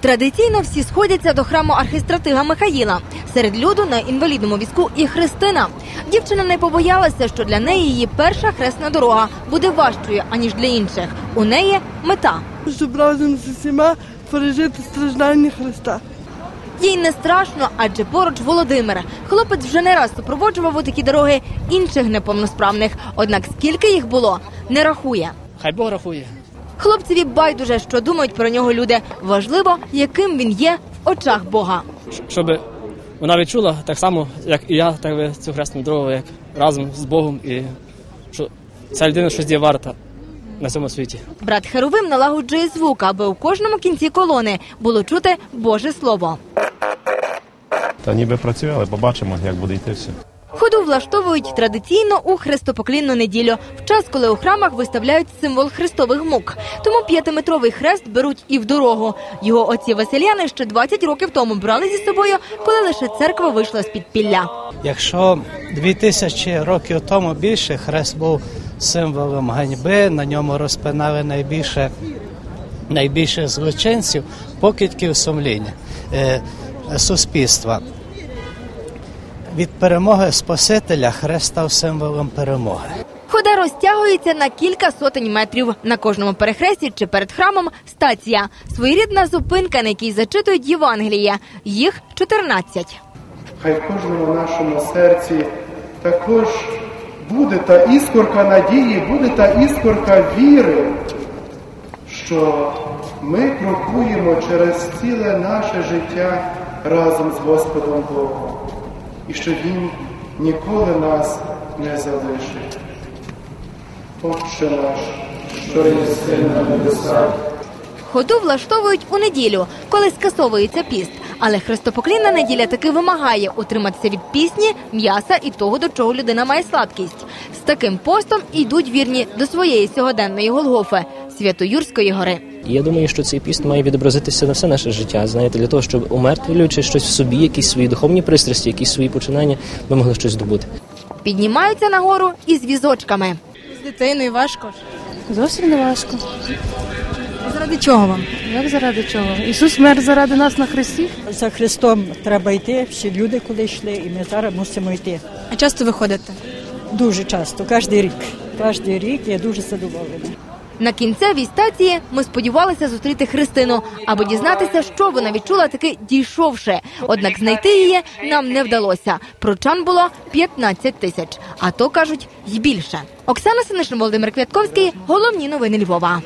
Традиційно всі сходяться до храму архістратига Михаїла. Серед люду на інвалідному візку і Христина. Дівчина не побоялася, що для неї її перша хресна дорога буде важчою аніж для інших. У неї мета. щоб разом з усіма пережити страждання Христа. Їй не страшно, адже поруч Володимир. Хлопець вже не раз супроводжував у такі дороги інших неповносправних. Однак скільки їх було, не рахує. Хай Бог рахує. Хлопцеві байдуже, що думають про нього люди. Важливо, яким він є в очах Бога. Щоб вона відчула так само, як і я, так ви цю хресну дорогу, як разом з Богом, і що ця людина щось є варта на цьому світі. Брат Херовим налагоджує звук, аби у кожному кінці колони було чути Боже Слово. Та ніби працює, але побачимо, як буде йти все. Влаштовують традиційно у хрестопоклінну неділю, в час, коли у храмах виставляють символ хрестових мук. Тому п'ятиметровий хрест беруть і в дорогу. Його отці Василяни ще 20 років тому брали зі собою, коли лише церква вийшла з під пілля. Якщо 2000 років тому більше хрест був символом ганьби, на ньому розпинали найбільше, найбільше злочинців, покидьків сумління е, суспільства. Від перемоги Спасителя хрест став символом перемоги. Хода розтягується на кілька сотень метрів. На кожному перехресті чи перед храмом стація. Своєрідна зупинка, на якій зачитують Євангеліє. Їх 14. Хай в кожному нашому серці також буде та іскорка надії, буде та іскорка віри, що ми крокуємо через ціле наше життя разом з Господом Богом, і що Він ніколи нас не залишить. Отче наш, що єси на небесах, Ходу влаштовують у неділю, коли скасовується піст. Але хрестопоклінна неділя таки вимагає утриматися від пісні, м'яса і того, до чого людина має слабкість. З таким постом йдуть вірні до своєї сьогоденної Голгофи Святоюрської гори. І я думаю, що цей піст має відобразитися на все наше життя. Знаєте, для того, щоб умертвлюючи щось в собі, якісь свої духовні пристрасті, якісь свої починання, ми могли щось здобути. Піднімаються нагору із візочками. З дитиною важко. Зовсім не важко. Заради чого вам? Як заради чого? Ісус мер заради нас на хресті. За Христом треба йти, всі люди коли йшли, і ми зараз мусимо йти. А часто ви ходите? Дуже часто, кожен рік. Кожен рік я дуже задоволена. На кінцевій стації ми сподівалися зустріти Христину, аби дізнатися, що вона відчула, таки дійшовши. Однак знайти її нам не вдалося. Прочан було 15 тисяч, а то кажуть й більше. Оксана Синишин, Володимир Квятковський. Головні новини Львова.